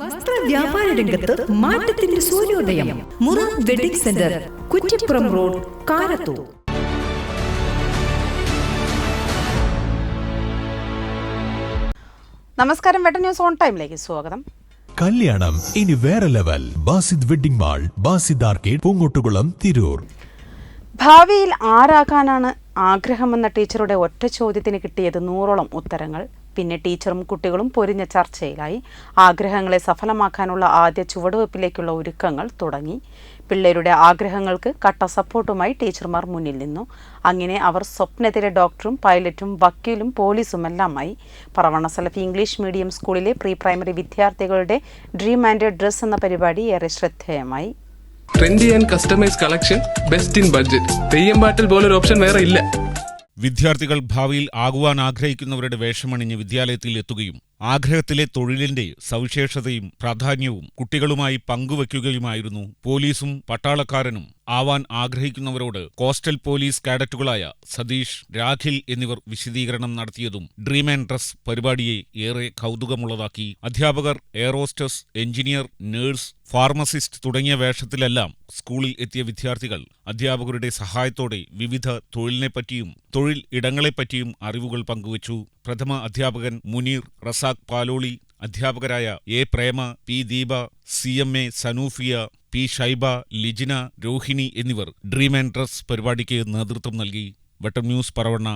വസ്ത്ര വ്യാപാര രംഗത്ത് മാറ്റത്തിന്റെ സൂര്യോദയം. Mura wedding centre Kuttippuram road Karathur. നമസ്കാരം വെട്ട ന്യൂസ് ഓൺ ടൈമിലേക്ക് സ്വാഗതം. കല്യാണം ഇനി വേറെ level. Basid wedding mall Basid arcade Poongottukulam Tirur. ഭാവിയിൽ ആരാകാനാണ് ആഗ്രഹമെന്ന ടീച്ചറുടെ ഒറ്റ ചോദ്യത്തിന് കിട്ടിയത് നൂറോളം ഉത്തരങ്ങൾ. പിന്നെ ടീച്ചറും കുട്ടികളും പൊരിഞ്ഞ ചർച്ചയിലായി. ആഗ്രഹങ്ങളെ സഫലമാക്കാനുള്ള ആദ്യ ചുവടുവയ്പ്പിലേക്കുള്ള ഒരുക്കങ്ങൾ തുടങ്ങി. പിള്ളേരുടെ ആഗ്രഹങ്ങൾക്ക് കട്ട സപ്പോർട്ടുമായി ടീച്ചർമാർ മുന്നിൽ നിന്നു. അങ്ങനെ അവർ സ്വപ്നത്തിലെ ഡോക്ടറും പൈലറ്റും വക്കീലും പോലീസുമെല്ലാമായി. പറവണ സലഫി ഇംഗ്ലീഷ് മീഡിയം സ്കൂളിലെ പ്രീ പ്രൈമറി വിദ്യാർത്ഥികളുടെ ഡ്രീം ആൻഡ് ഡ്രസ് എന്ന പരിപാടി ഏറെ ശ്രദ്ധേയമായി. Trendy and customise collection best in budget Theyyam പാട്ടിൽ പോലൊരു ഓപ്ഷൻ വേറെ ഇല്ല. വിദ്യാർത്ഥികൾ ഭാവിയിൽ ആകുവാൻ ആഗ്രഹിക്കുന്നവരുടെ വേഷമണിഞ്ഞ് വിദ്യാലയത്തിൽ എത്തുകയും ആഗ്രഹത്തിലെ തൊഴിലിന്റെ സവിശേഷതയും പ്രാധാന്യവും കുട്ടികളുമായി പങ്കുവയ്ക്കുകയുമായിരുന്നു പോലീസും പട്ടാളക്കാരനും ആവാൻ ആഗ്രഹിക്കുന്നവരോട് കോസ്റ്റൽ പോലീസ് കാഡറ്റുകളായ സതീഷ് രാഖിൽ എന്നിവർ വിശദീകരണം നടത്തിയതും ഡ്രീം ആൻഡ് ഡ്രസ് പരിപാടിയെ ഏറെ കൗതുകമുള്ളതാക്കി. അധ്യാപകർ എയറോസ്റ്റസ് എഞ്ചിനീയർ നേഴ്സ് ഫാർമസിസ്റ്റ് തുടങ്ങിയ വേഷത്തിലെല്ലാം സ്കൂളിൽ എത്തിയ വിദ്യാർത്ഥികൾ അധ്യാപകരുടെ സഹായത്തോടെ വിവിധ തൊഴിലിനെപ്പറ്റിയും തൊഴിൽ ഇടങ്ങളെപ്പറ്റിയും അറിവുകൾ പങ്കുവച്ചു. പ്രഥമ അധ്യാപകൻ മുനീർ റസാഖ് പാലോളി അധ്യാപകരായ A Prema P Deepa C M A Sanoofiya P Shaiba Lijina Rohini എന്നിവർ ഡ്രീം ആൻഡ് ഡ്രസ് പരിപാടിക്ക് നേതൃത്വം നൽകി. വെട്ടം ന്യൂസ് പറവണ്ണ.